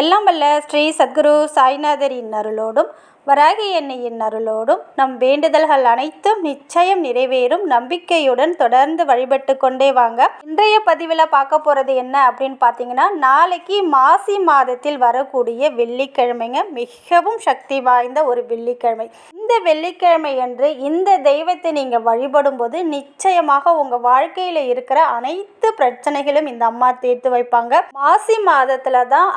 எல்லாம் வல்ல ஸ்ரீ சத்குரு சாய்நாதரின் அருளோடும் வராகி எண்ணெயின் அருளோடும் நம் வேண்டுதல்கள் அனைத்தும் நிச்சயம் நிறைவேறும். நம்பிக்கையுடன் தொடர்ந்து வழிபட்டு கொண்டே வாங்க. இன்றைய பதிவில் பார்க்க போகிறது என்ன அப்படின்னு பார்த்தீங்கன்னா நாளைக்கு மாசி மாதத்தில் வரக்கூடிய வெள்ளிக்கிழமைங்க. மிகவும் சக்தி வாய்ந்த ஒரு வெள்ளிக்கிழமை. இந்த வெள்ளிக்கிழமை என்று இந்த தெய்வத்தை நீங்கள் வழிபடும் போது நிச்சயமாக உங்கள் வாழ்க்கையில் இருக்கிற அனைத்து பிரச்சனைகளும் இந்த அம்மா தீர்த்து வைப்பாங்க. மாசி மாதத்தில் தான்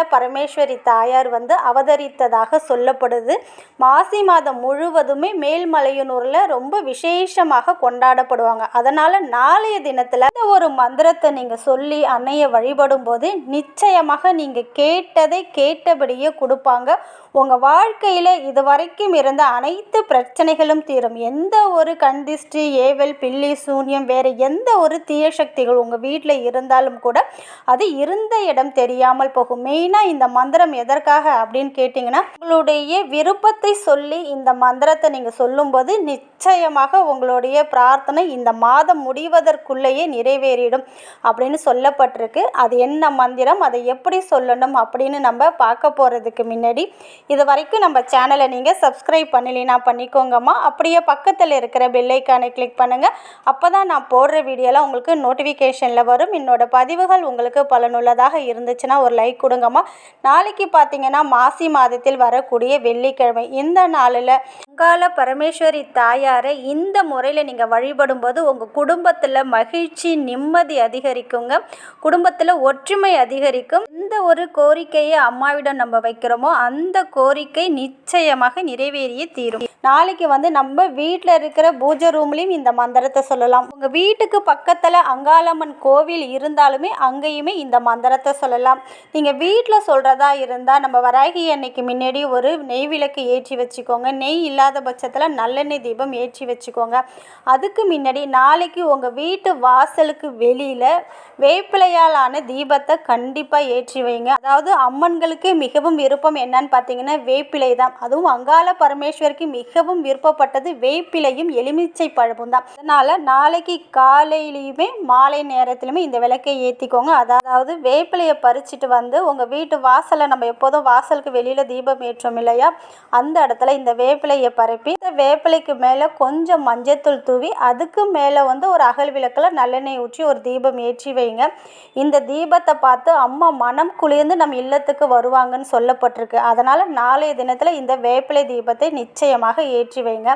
அங்காள பரமேஸ்வரி தாயார் வந்து அவதரித்ததாக சொல்லப்படுது. மாசி மாதம் முழுவதுமே மேல்மலையனூரில் ரொம்ப விசேஷமாக கொண்டாடப்படுவாங்க. அதனால் நாளைய தினத்தில் இந்த ஒரு மந்திரத்தை நீங்கள் சொல்லி அன்னையை வழிபடும் போது நிச்சயமாக நீங்கள் கேட்டதை கேட்டபடியே கொடுப்பாங்க. உங்கள் வாழ்க்கையில் இது வரைக்கும் இருந்த அனைத்து பிரச்சனைகளும் தீரும். எந்த ஒரு கண்டிஸ்டி ஏவல் பில்லி சூன்யம் வேறு எந்த ஒரு தீய சக்திகள் உங்கள் வீட்டில் இருந்தாலும் கூட அது இருந்த இடம் தெரியாமல் போகும். அப்படின்னா இந்த மந்திரம் எதற்காக அப்படின்னு கேட்டிங்கன்னா உங்களுடைய விருப்பத்தை சொல்லி இந்த மந்திரத்தை நீங்கள் சொல்லும்போது நிச்சயமாக உங்களுடைய பிரார்த்தனை இந்த மாதம் முடிவதற்குள்ளேயே நிறைவேறிடும் அப்படின்னு சொல்லப்பட்டிருக்கு. அது என்ன மந்திரம் அதை எப்படி சொல்லணும் அப்படின்னு நம்ம பார்க்க போகிறதுக்கு முன்னாடி இது வரைக்கும் நம்ம சேனலை நீங்கள் சப்ஸ்கிரைப் பண்ணலைன்னா பண்ணிக்கோங்கம்மா. அப்படியே பக்கத்தில் இருக்கிற பெல்லைக்கானை கிளிக் பண்ணுங்கள் அப்போ தான் நான் போடுற வீடியோலாம் உங்களுக்கு நோட்டிஃபிகேஷனில் வரும். என்னோட பதிவுகள் உங்களுக்கு பலனுள்ளதாக இருந்துச்சுன்னா ஒரு லைக் கொடுங்கம்மா நாளைக்கு பார்த்தீங்கன்னா மாசி மாதத்தில் வரக்கூடிய வெள்ளிக்கிழமை. இந்த நாளில் முக்கால பரமேஸ்வரி தாயாரை இந்த முறையில் நீங்கள் வழிபடும்போது உங்கள் குடும்பத்தில் மகிழ்ச்சி நிம்மதி அதிகரிக்குங்க. குடும்பத்தில் ஒற்றுமை அதிகரிக்கும். எந்த ஒரு கோரிக்கையை அம்மாவிடம் நம்ம வைக்கிறோமோ அந்த கோரிக்கை நிச்சயமாக நிறைவேறியே தீரும். நாளைக்கு வந்து நம்ம வீட்டில் இருக்கிற பூஜை ரூம்லேயும் இந்த மந்திரத்தை சொல்லலாம். உங்கள் வீட்டுக்கு பக்கத்தில் அங்காளம்மன் கோவில் இருந்தாலுமே அங்கேயுமே இந்த மந்திரத்தை சொல்லலாம். நீங்கள் வீட்டில் சொல்கிறதா இருந்தால் நம்ம வராகி அன்னைக்கு முன்னாடி ஒரு நெய் விளக்கு ஏற்றி வச்சுக்கோங்க. நெய் இல்லாத பட்சத்தில் நல்லெண்ணெய் தீபம் ஏற்றி வச்சுக்கோங்க. அதுக்கு முன்னாடி நாளைக்கு உங்கள் வீட்டு வாசலுக்கு வெளியில் வேப்பிலையால் ஆன தீபத்தை கண்டிப்பாக ஏற்றி வைங்க. அதாவது அம்மன்களுக்கு மிகவும் விருப்பம் என்னன்னு பார்த்தீங்கன்னா வேப்பிலை தான். அதுவும் அங்காள பரமேஸ்வருக்கு மிகவும் விருப்பப்பட்டது வேப்பிலையும் எலுமிச்சை பழமும் தான் அதனால் நாளைக்கு காலையிலையுமே மாலை நேரத்திலுமே இந்த விளக்கை ஏற்றிக்கோங்க அதாவது வேப்பிலையை பறிச்சுட்டு வந்து உங்கள் வீட்டு வாசலை நம்ம எப்போதும் வாசலுக்கு வெளியில் தீபம் ஏற்றோம் இல்லையா? அந்த இடத்துல இந்த வேப்பிலையை பரப்பி இந்த வேப்பிலைக்கு மேலே கொஞ்சம் மஞ்சத்தூள் தூவி அதுக்கு மேலே வந்து ஒரு அகல் விளக்கில் நல்லெண்ணெய் ஊற்றி ஒரு தீபம் ஏற்றி வைங்க. இந்த தீபத்தை பார்த்து அம்மா மனம் குளிர்ந்து நம்ம இல்லத்துக்கு வருவாங்கன்னு சொல்லப்பட்டிருக்கு. அதனால் நாளைய தினத்தில் இந்த வேப்பிலை தீபத்தை நிச்சயமாக ஏற்றி வைங்க.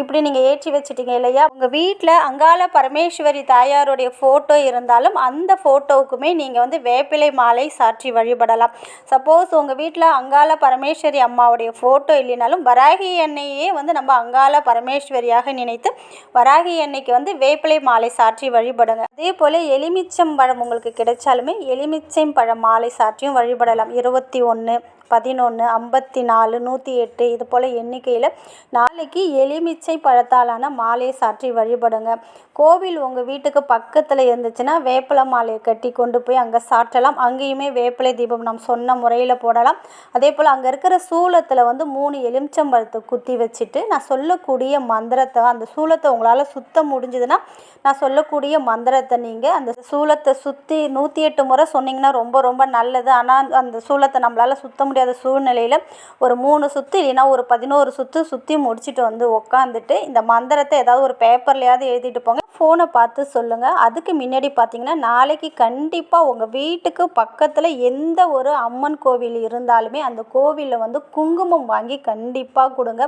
இப்படி நீங்கள் ஏற்றி வச்சிட்டீங்க இல்லையா? உங்கள் வீட்டில் அங்காள பரமேஸ்வரி தாயாருடைய ஃபோட்டோ இருந்தாலும் அந்த ஃபோட்டோவுக்குமே நீங்கள் வந்து வேப்பிலை மாலை சாற்றி வழிபடலாம். சப்போஸ் உங்கள் வீட்டில் அங்காள பரமேஸ்வரி அம்மாவுடைய ஃபோட்டோ இல்லைனாலும் வராகி எண்ணெய் வந்து நம்ம அங்காள பரமேஸ்வரியாக நினைத்து வராகி எண்ணெய்க்கு வந்து வேப்பிலை மாலை சாற்றி வழிபடுங்க. அதே போல் எலுமிச்சம் பழம் உங்களுக்கு கிடைச்சாலுமே எலுமிச்சம் பழம் மாலை சாற்றியும் வழிபடலாம். இருபத்தி ஒன்று பதினொன்று ஐம்பத்தி நாலு நூற்றி எட்டு இது போல் எண்ணிக்கையில் நாளைக்கு எலுமிச்சை பழத்தாலான மாலையை சாற்றி வழிபடுங்க. கோவில் உங்கள் வீட்டுக்கு பக்கத்தில் இருந்துச்சுன்னா வேப்பிலை மாலையை கட்டி கொண்டு போய் அங்கே சாற்றலாம். அங்கேயுமே வேப்பிலை தீபம் நாம் சொன்ன முறையில் போடலாம். அதே போல் அங்கே இருக்கிற சூளத்தில் வந்து மூணு எலுமிச்சம்பழத்தை குத்தி வச்சுட்டு நான் சொல்லக்கூடிய மந்திரத்தை அந்த சூளத்தை உங்களால் சுத்த முடிஞ்சதுன்னா நான் சொல்லக்கூடிய மந்திரத்தை நீங்கள் அந்த சூளத்தை சுற்றி நூற்றி எட்டு முறை சொன்னீங்கன்னா ரொம்ப ரொம்ப நல்லது. ஆனால் அந்த சூளத்தை நம்மளால் சுத்த முடியும் முடியாத சூழ்நிலையில் ஒரு மூணு சுற்று இல்லைன்னா ஒரு பதினோரு சுற்று சுற்றி முடிச்சுட்டு வந்து உக்காந்துட்டு இந்த மந்திரத்தை ஏதாவது ஒரு பேப்பர்லையாவது எழுதிட்டு போங்க. ஃபோனை பார்த்து சொல்லுங்கள் அதுக்கு முன்னாடி பார்த்தீங்கன்னா நாளைக்கு கண்டிப்பாக உங்கள் வீட்டுக்கு பக்கத்தில் எந்த ஒரு அம்மன் கோவில் இருந்தாலுமே அந்த கோவிலில் வந்து குங்குமம் வாங்கி கண்டிப்பாக கொடுங்க.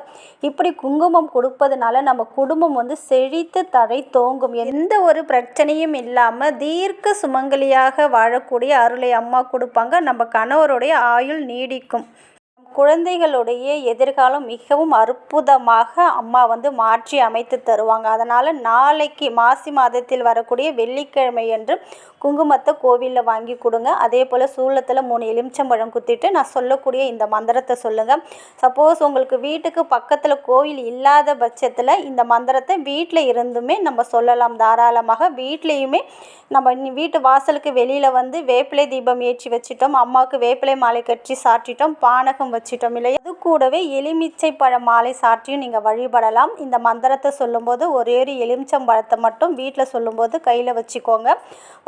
இப்படி குங்குமம் கொடுப்பதுனால நம்ம குடும்பம் வந்து செழித்து தழை தோங்கும். எந்த ஒரு பிரச்சனையும் இல்லாமல் தீர்க்க சுமங்கலியாக வாழக்கூடிய அருளை அம்மா கொடுப்பாங்க. நம்ம கணவருடைய ஆயுள் நீடிக்கும். குழந்தைகளுடைய எதிர்காலம் மிகவும் அற்புதமாக அம்மா வந்து மாற்றி அமைத்து தருவாங்க. அதனால் நாளைக்கு மாசி மாதத்தில் வரக்கூடிய வெள்ளிக்கிழமை என்று குங்குமத்தை கோவிலில் வாங்கி கொடுங்க. அதே போல் சூளத்தில் மூணு எலுமிச்சம்பழம் குத்திட்டு நான் சொல்லக்கூடிய இந்த மந்திரத்தை சொல்லுங்கள் சப்போஸ் உங்களுக்கு வீட்டுக்கு பக்கத்தில் கோவில் இல்லாத பட்சத்தில் இந்த மந்திரத்தை வீட்டில் இருந்துமே நம்ம சொல்லலாம். தாராளமாக வீட்லேயுமே நம்ம வீட்டு வாசலுக்கு வெளியில் வந்து வேப்பிலை தீபம் ஏற்றி வச்சிட்டோம். அம்மாவுக்கு வேப்பிலை மாலை கட்டி சாற்றிட்டோம். பானகம் வச்சு வச்சிட்டோம் இல்லையா? அது கூடவே எலுமிச்சை பழ மாலை சாற்றியும் நீங்கள் வழிபடலாம். இந்த மந்திரத்தை சொல்லும்போது ஒரே ஒரு எலுமிச்சம் பழத்தை மட்டும் வீட்டில் சொல்லும்போது கையில் வச்சுக்கோங்க.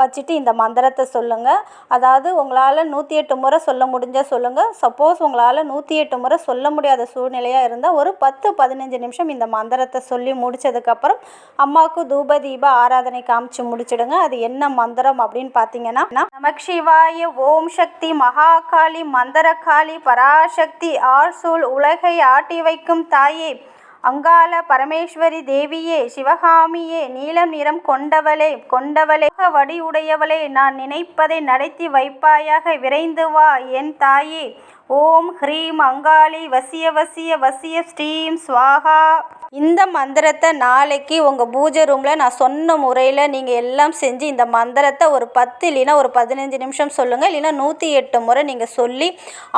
வச்சுட்டு இந்த மந்திரத்தை சொல்லுங்கள் அதாவது உங்களால் நூற்றி எட்டு முறை சொல்ல முடிஞ்சால் சொல்லுங்கள் சப்போஸ் உங்களால் நூற்றி எட்டு முறை சொல்ல முடியாத சூழ்நிலையாக இருந்தால் ஒரு பத்து பதினஞ்சு நிமிஷம் இந்த மந்திரத்தை சொல்லி முடிச்சதுக்கப்புறம் அம்மாவுக்கு தூப தீப ஆராதனை காமிச்சு முடிச்சிடுங்க. அது என்ன மந்திரம் அப்படின்னு பார்த்தீங்கன்னா நமக் சிவாய ஓம் சக்தி மகாகாளி மந்திரகாளி பராசக்தி ஆர்சூல் உலகை ஆட்டி வைக்கும் தாயே. அங்காள பரமேஸ்வரி தேவியே சிவகாமியே நீலம் நிறம் கொண்டவளே கொண்டவளே வடிவுடையவளே நான் நினைப்பதை நடத்தி வைப்பாயாக விரைந்து வா என் தாயே. ஓம் ஹ்ரீம் அங்காளி வசிய வசிய வசிய ஸ்ரீம் ஸ்வாகா. இந்த மந்திரத்தை நாளைக்கு உங்கள் பூஜை ரூமில் நான் சொன்ன முறையில் நீங்கள் எல்லாம் செஞ்சு இந்த மந்திரத்தை ஒரு பத்து இல்லைன்னா ஒரு பதினஞ்சு நிமிஷம் சொல்லுங்கள் இல்லைன்னா நூற்றி எட்டு முறை நீங்கள் சொல்லி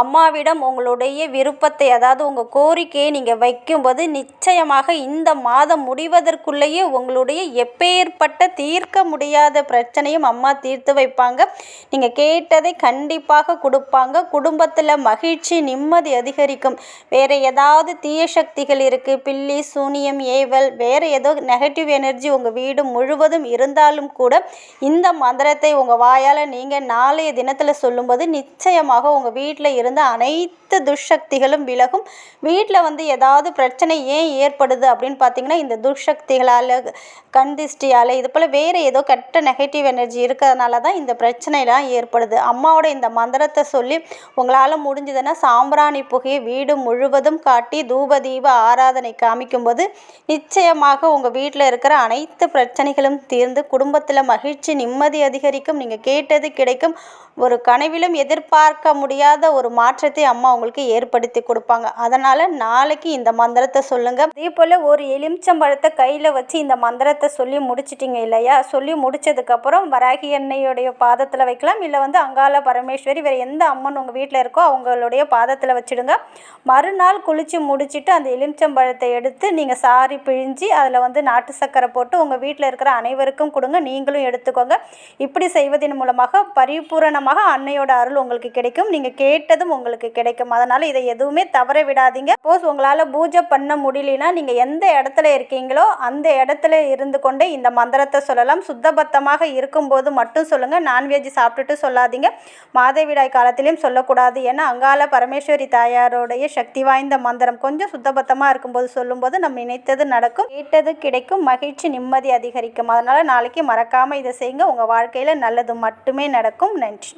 அம்மாவிடம் உங்களுடைய விருப்பத்தை அதாவது உங்கள் கோரிக்கையை நீங்கள் வைக்கும்போது நிச்சயமாக இந்த மாதம் முடிவதற்குள்ளேயே உங்களுடைய எப்பேற்பட்ட தீர்க்க முடியாத பிரச்சனையும் அம்மா தீர்த்து வைப்பாங்க. நீங்கள் கேட்டதை கண்டிப்பாக கொடுப்பாங்க. குடும்பத்தில் மகிழ்ச்சி நிம்மதி அதிகரிக்கும். வேறு ஏதாவது தீய சக்திகள் இருக்குது பில்லி சூனியம் ஏவல் வேறு ஏதோ நெகட்டிவ் எனர்ஜி உங்கள் வீடு முழுவதும் இருந்தாலும் கூட இந்த மந்திரத்தை உங்கள் வாயால் நீங்கள் நாளைய தினத்தில் சொல்லும்போது நிச்சயமாக உங்கள் வீட்டில் இருந்த அனைத்து துஷ்சக்திகளும் விலகும். வீட்டில் வந்து ஏதாவது பிரச்சனை ஏன் ஏற்படுது அப்படின்னு பார்த்தீங்கன்னா இந்த துர்சக்திகளால் கண் திஷ்டியால் இது போல் வேறு ஏதோ கெட்ட நெகட்டிவ் எனர்ஜி இருக்கிறதுனால தான் இந்த பிரச்சனைலாம் ஏற்படுது. அம்மாவோட இந்த மந்திரத்தை சொல்லி உங்களால் முடிஞ்சதுன்னா சாம்பிராணி புகையை வீடு முழுவதும் காட்டி தூப தீப ஆராதனை காமிக்கும்போது நிச்சயமாக உங்கள் வீட்டில் இருக்கிற அனைத்து பிரச்சனைகளும் தீர்ந்து குடும்பத்தில் மகிழ்ச்சி நிம்மதி அதிகரிக்கும். நீங்கள் கேட்டது கிடைக்கும். ஒரு கனவிலும் எதிர்பார்க்க முடியாத ஒரு மாற்றத்தை அம்மா உங்களுக்கு ஏற்படுத்தி கொடுப்பாங்க. அதனால் நாளைக்கு இந்த மந்திரத்தை சொல்லுங்கள் அதே போல் ஒரு எலுமிச்சம்பழத்தை கையில் வச்சு இந்த மந்திரத்தை சொல்லி முடிச்சிட்டிங்க இல்லையா? சொல்லி முடிச்சதுக்கப்புறம் வராகி எண்ணெயுடைய பாதத்தில் வைக்கலாம். இல்லை வந்து அங்காள பரமேஸ்வரி வேறு எந்த அம்மன் உங்கள் வீட்டில் இருக்கோ அவங்க அவங்களுடைய பாதத்தில் வச்சுடுங்க. மறுநாள் குளித்து முடிச்சுட்டு அந்த எலுமிச்சம்பழத்தை எடுத்து நீங்கள் சாரி பிழிஞ்சு அதில் வந்து நாட்டு சர்க்கரை போட்டு உங்கள் வீட்டில் இருக்கிற அனைவருக்கும் கொடுங்க. நீங்களும் எடுத்துக்கோங்க. இப்படி செய்வதன் மூலமாக பரிபூரணமாக அன்னையோட அருள் உங்களுக்கு கிடைக்கும். நீங்கள் கேட்டதும் உங்களுக்கு கிடைக்கும். அதனால் இதை எதுவுமே தவற விடாதீங்க. சப்போஸ் உங்களால் பூஜை பண்ண முடியலனா நீங்கள் எந்த இடத்துல இருக்கீங்களோ அந்த இடத்துல இருந்து கொண்டே இந்த மந்திரத்தை சொல்லலாம். சுத்தபத்தமாக இருக்கும்போது மட்டும் சொல்லுங்கள் நான்வெஜ் சாப்பிட்டுட்டு சொல்லாதீங்க. மாதவிடாய் காலத்திலையும் சொல்லக்கூடாது. ஏன்னா அங்காள பரமேஸ்வரி தாயாரோடைய சக்தி வாய்ந்த மந்திரம் கொஞ்சம் சுத்தபத்தமாக இருக்கும்போது சொல்லும்போது நம்ம நினைத்தது நடக்கும். கேட்டது கிடைக்கும் மகிழ்ச்சி நிம்மதி அதிகரிக்கும். அதனால் நாளைக்கு மறக்காமல் இதை செய்யுங்க. உங்கள் வாழ்க்கையில் நல்லது மட்டுமே நடக்கும். நன்றி.